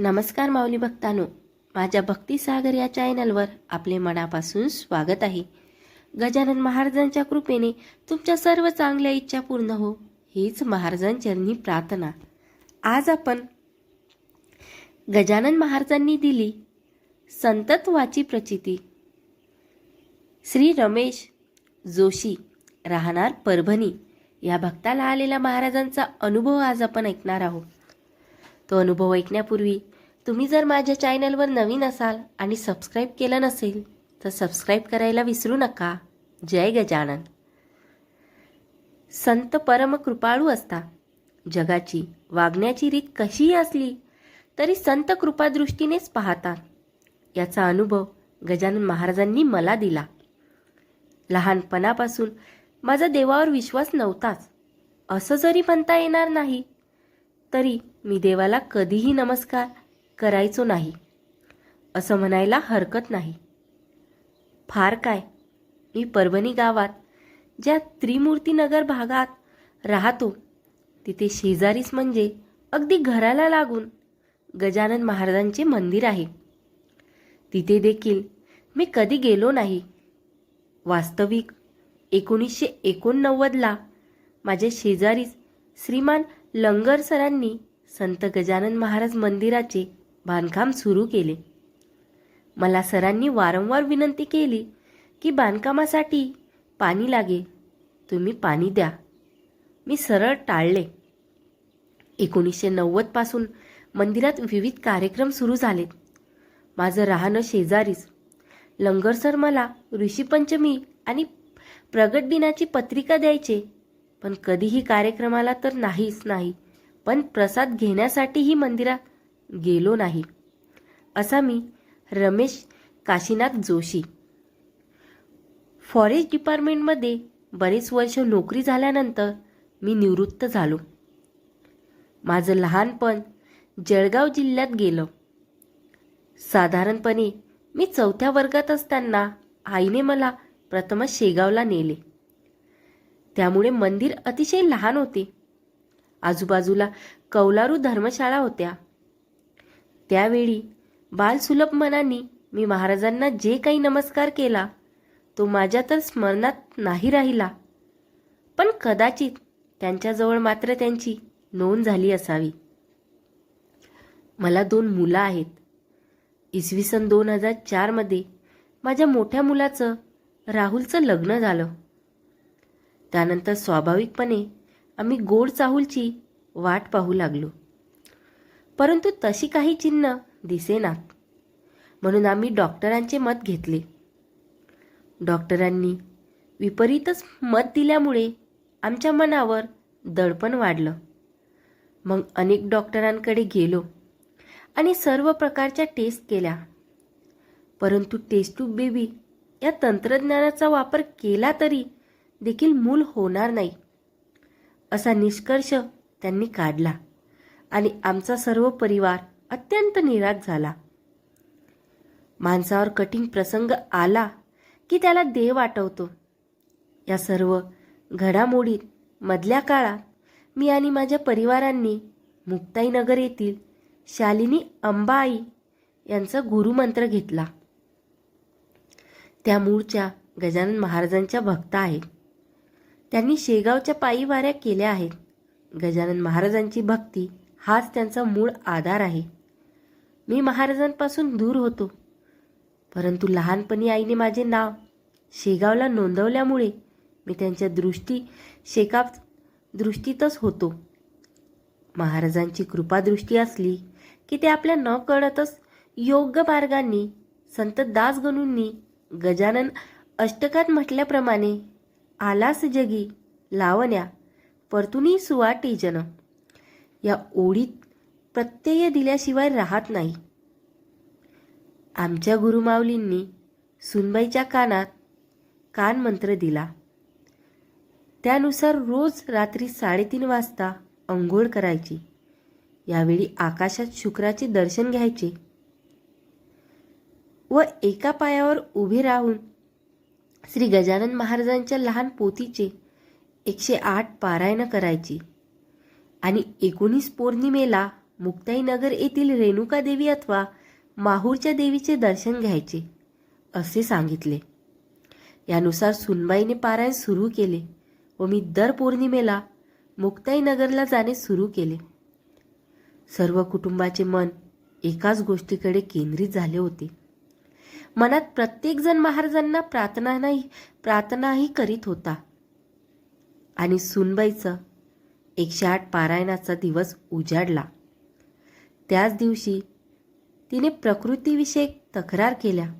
नमस्कार माऊली भक्तानो. माझ्या भक्तीसागर या चॅनलवर आपले मनापासून स्वागत आहे. गजानन महाराजांच्या कृपेने तुमच्या सर्व चांगल्या इच्छा पूर्ण हो हीच महाराजांचरणी प्रार्थना. आज आपण गजानन महाराजांनी दिली संतत्वाची प्रचिती. श्री रमेश जोशी राहणार परभणी या भक्ताला आलेला महाराजांचा अनुभव आज आपण ऐकणार आहोत. तो अनुभव ऐकण्यापूर्वी तुम्ही जर माझ्या चॅनलवर नवीन असाल आणि सबस्क्राईब केलं नसेल तर सबस्क्राईब करायला विसरू नका. जय गजानन. संत परम कृपाळू असता जगाची वागण्याची रीत कशीही असली तरी संत कृपादृष्टीनेच पाहतात. याचा अनुभव गजानन महाराजांनी मला दिला. लहानपणापासून माझा देवावर विश्वास नव्हताच. असं जरी म्हणता येणार नाही तरी मी देवाला कधीही नमस्कार करायचो नाही. असं म्हणायला हरकत नाही. फार काय? मी परभणी गावात ज्या त्रिमूर्तीनगर भागात राहतो तिथे शेजारीच म्हणजे अगदी घराला लागून गजानन महाराजांचे मंदिर आहे. तिथे देखील मी कधी गेलो नाही. वास्तविक एकोणीसशे एकोणनव्वदला माझ्या शेजारीच श्रीमान लंगर सरांनी संत गजानन महाराज मंदिराचे बांधकाम सुरू केले. मला सरांनी वारंवार विनंती केली की बांधकामासाठी पाणी लागे तुम्ही पाणी द्या. मी सरळ टाळले. एकोणीसशे नव्वदपासून मंदिरात विविध कार्यक्रम सुरू झाले. माझं राहणं शेजारीच. लंगर सर मला ऋषीपंचमी आणि प्रगट दिनाची पत्रिका द्यायचे. पण कधीही कार्यक्रमाला तर नाहीच नाही पण प्रसाद घेण्यासाठीही मंदिरात गेलो नाही. असा मी रमेश काशीनाथ जोशी. फॉरेस्ट डिपार्टमेंटमध्ये बरेच वर्ष नोकरी झाल्यानंतर मी निवृत्त झालो. माझं लहानपण जळगाव जिल्ह्यात गेलं. साधारणपणे मी चौथ्या वर्गात असताना आईने मला प्रथमच शेगावला नेले. त्यामुळे मंदिर अतिशय लहान होते. आजूबाजूला कौलारू धर्मशाळा होत्या. त्यावेळी बालसुलभ मनाने मी महाराजांना जे काही नमस्कार केला तो माझ्या तर स्मरणात नाही राहिला. पण कदाचित त्यांच्याजवळ मात्र त्यांची नोंद झाली असावी. मला दोन मुलं आहेत. इसवी सन दोन हजार चारमध्ये माझ्या मोठ्या मुलाचं राहुलचं लग्न झालं. त्यानंतर स्वाभाविकपणे आम्ही गोड चाहूलची वाट पाहू लागलो. परंतु तशी काही चिन्ह दिसेनात. म्हणून आम्ही डॉक्टरांचे मत घेतले. डॉक्टरांनी विपरीतच मत दिल्यामुळे आमच्या मनावर दडपण वाढलं. मग अनेक डॉक्टरांकडे गेलो आणि सर्व प्रकारच्या टेस्ट केल्या. परंतु टेस्ट टू बेबी या तंत्रज्ञानाचा वापर केला तरी देखील मूल होणार नाही असा निष्कर्ष त्यांनी काढला. आणि आमचा सर्व परिवार अत्यंत निराश झाला. माणसावर कठीण प्रसंग आला की त्याला देव आठवतो. या सर्व घडामोडीत मधल्या काळात मी आणि माझ्या परिवारांनी मुक्ताईनगर येथील शालिनी अंबाई यांचा गुरुमंत्र घेतला. त्या मूळच्या गजानन महाराजांच्या भक्त आहेत. त्यांनी शेगावच्या पायी वाऱ्या केल्या आहेत. गजानन महाराजांची भक्ती हाच त्यांचा मूळ आधार आहे. मी महाराजांपासून दूर होतो. परंतु लहानपणी आईने माझे नाव शेगावला नोंदवल्यामुळे मी त्यांच्या दृष्टी शेकाप दृष्टीतच होतो. महाराजांची कृपादृष्टी असली की ते आपल्या न कळतच योग्य मार्गांनी संत दासगणूंनी गजानन अष्टकात म्हटल्याप्रमाणे आलास जगी लावण्या परतुनी सुवाटी जन. या ओढीत प्रत्यय दिल्याशिवाय राहत नाही. आमच्या गुरुमाऊलींनी सुनबाईच्या कानात कान मंत्र दिला. त्यानुसार रोज रात्री साडेतीन वाजता अंघोळ करायची. यावेळी आकाशात शुक्राचे दर्शन घ्यायचे. व एका पायावर उभे राहून श्री गजानन महाराजांच्या लहान पोथीचे एकशे आठ पारायण करायची. आणि एकोणीस पौर्णिमेला मुक्ताईनगर येथील रेणुका देवी अथवा माहूरच्या देवीचे दर्शन घ्यायचे असे सांगितले. यानुसार सुनबाईने पारायण सुरू केले व मी दर पौर्णिमेला मुक्ताईनगरला जाणे सुरू केले. सर्व कुटुंबाचे मन एकाच गोष्टीकडे केंद्रित झाले होते. मनात प्रत्येकजण महाराजांना प्रार्थनाही प्रार्थनाही करीत होता. आणि सुनबाईचं एकशे आठ पारायणाचा दिवस उजाडला. त्याच दिवशी तिने प्रकृतीविषयक तक्रार केल्या.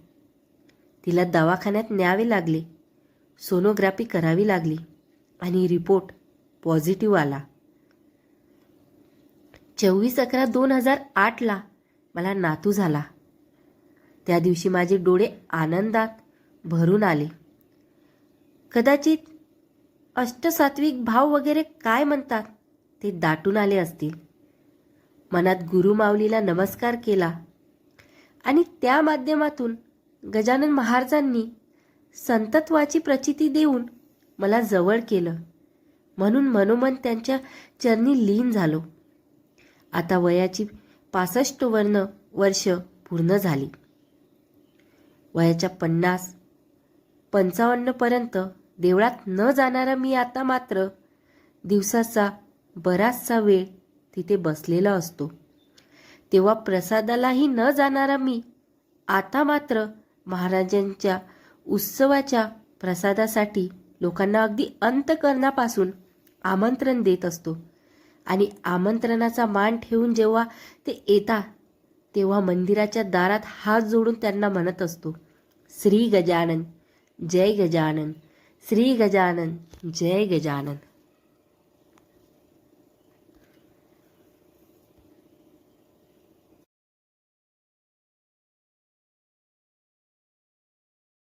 तिला दवाखान्यात न्यावे लागले. सोनोग्राफी करावी लागली आणि रिपोर्ट पॉझिटिव्ह आला. चोवीस अकरा दोन हजार आठला मला नातू झाला. त्या दिवशी माझे डोळे आनंदात भरून आले. कदाचित अष्टसात्विक भाव वगैरे काय म्हणतात? ते दाटून आले असतील. मनात गुरुमाऊलीला नमस्कार केला. आणि त्या माध्यमातून गजानन महाराजांनी संतत्वाची प्रचिती देऊन मला जवळ केलं. म्हणून मनोमन त्यांच्या चरणी लीन झालो. आता वयाची पासष्ट वर्ण वर्ष पूर्ण झाली. वयाच्या पन्नास पंचावन्नपर्यंत देवळात न जाणारा मी आता मात्र दिवसाचा बराचसा वेळ तिथे बसलेला असतो. तेव्हा प्रसादालाही न जाणारा मी आता मात्र महाराजांच्या उत्सवाच्या प्रसादासाठी लोकांना अगदी अंतकरणापासून आमंत्रण देत असतो. आणि आमंत्रणाचा मान ठेवून जेव्हा ते येतात तेव्हा मंदिराच्या दारात हात जोडून त्यांना म्हणत असतो श्री गजानन जय गजानन. श्री गजानन जय गजानन